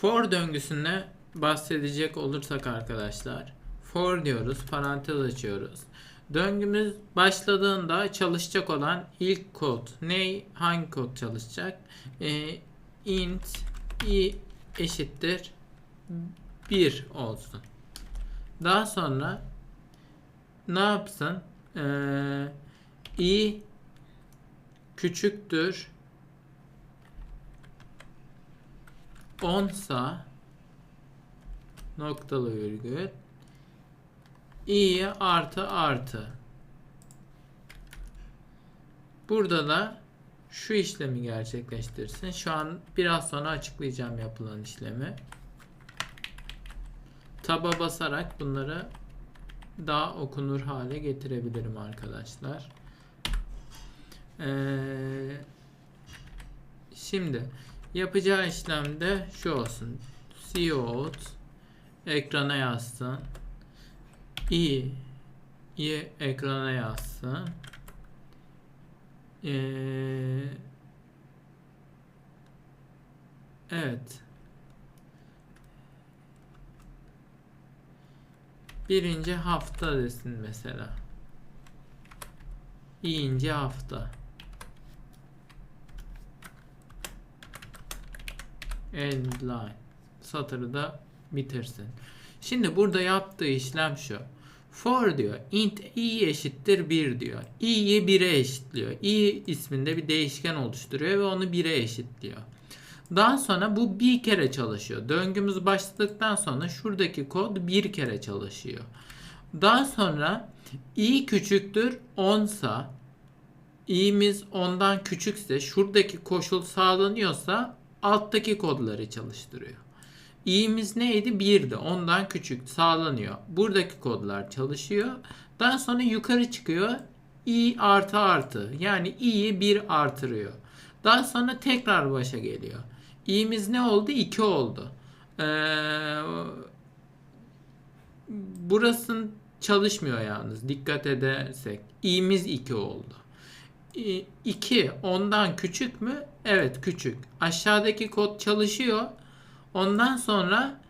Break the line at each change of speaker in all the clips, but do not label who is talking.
For döngüsüne bahsedecek olursak arkadaşlar. For diyoruz, parantez açıyoruz. Döngümüz başladığında çalışacak olan ilk kod ne? Hangi kod çalışacak? Ee, int i eşittir 1 olsun. Daha sonra ne yapsın? Ee, i küçüktür 10 sa noktalı virgül i'ye artı artı burada da şu işlemi gerçekleştirsin. Şu an biraz sonra açıklayacağım yapılan işlemi. Taba basarak bunları daha okunur hale getirebilirim arkadaşlar. Ee, şimdi yapacağı işlemde şu olsun. cout ekrana yazsın. i i ekrana yazsın. Ee, evet. Birinci hafta desin mesela. İyinci hafta. End line. Satırı da bitirsin. Şimdi burada yaptığı işlem şu. For diyor. int i eşittir 1 diyor. i'yi 1'e eşitliyor. i isminde bir değişken oluşturuyor ve onu 1'e eşitliyor. Daha sonra bu bir kere çalışıyor. Döngümüz başladıktan sonra şuradaki kod bir kere çalışıyor. Daha sonra i küçüktür 10 sa i'miz ondan küçükse şuradaki koşul sağlanıyorsa alttaki kodları çalıştırıyor. i'miz neydi? 1'di. Ondan küçük sağlanıyor. Buradaki kodlar çalışıyor. Daha sonra yukarı çıkıyor. i artı artı. Yani i'yi 1 artırıyor. Daha sonra tekrar başa geliyor. i'miz ne oldu? 2 oldu. Ee, burasın çalışmıyor yalnız. Dikkat edersek. i'miz 2 oldu. 2 ondan küçük mü? Evet küçük. Aşağıdaki kod çalışıyor. Ondan sonra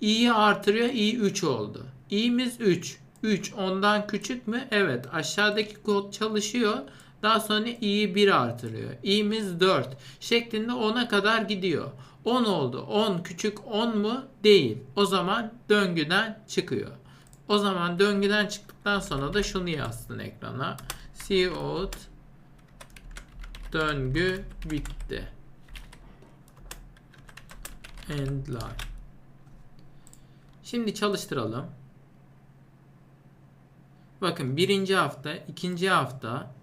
i'yi artırıyor. i 3 oldu. i'miz 3. 3 ondan küçük mü? Evet. Aşağıdaki kod çalışıyor. Daha sonra i'yi 1 artırıyor. i'miz 4 şeklinde 10'a kadar gidiyor. 10 oldu. 10 küçük 10 mu? Değil. O zaman döngüden çıkıyor. O zaman döngüden çıktıktan sonra da şunu yazsın ekrana. Cout döngü bitti. End line. Şimdi çalıştıralım. Bakın birinci hafta, ikinci hafta,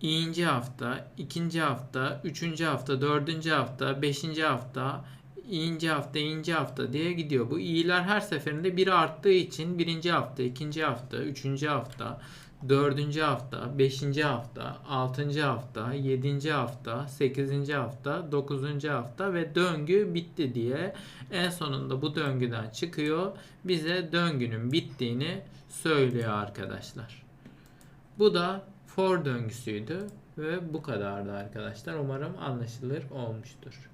ikinci hafta, ikinci hafta, üçüncü hafta, dördüncü hafta, beşinci hafta, ikinci hafta, ikinci hafta diye gidiyor. Bu i'ler her seferinde bir arttığı için birinci hafta, ikinci hafta, üçüncü hafta, dördüncü hafta, beşinci hafta, altıncı hafta, yedinci hafta, sekizinci hafta, dokuzuncu hafta ve döngü bitti diye en sonunda bu döngüden çıkıyor. Bize döngünün bittiğini söylüyor arkadaşlar. Bu da for döngüsüydü ve bu kadardı arkadaşlar. Umarım anlaşılır olmuştur.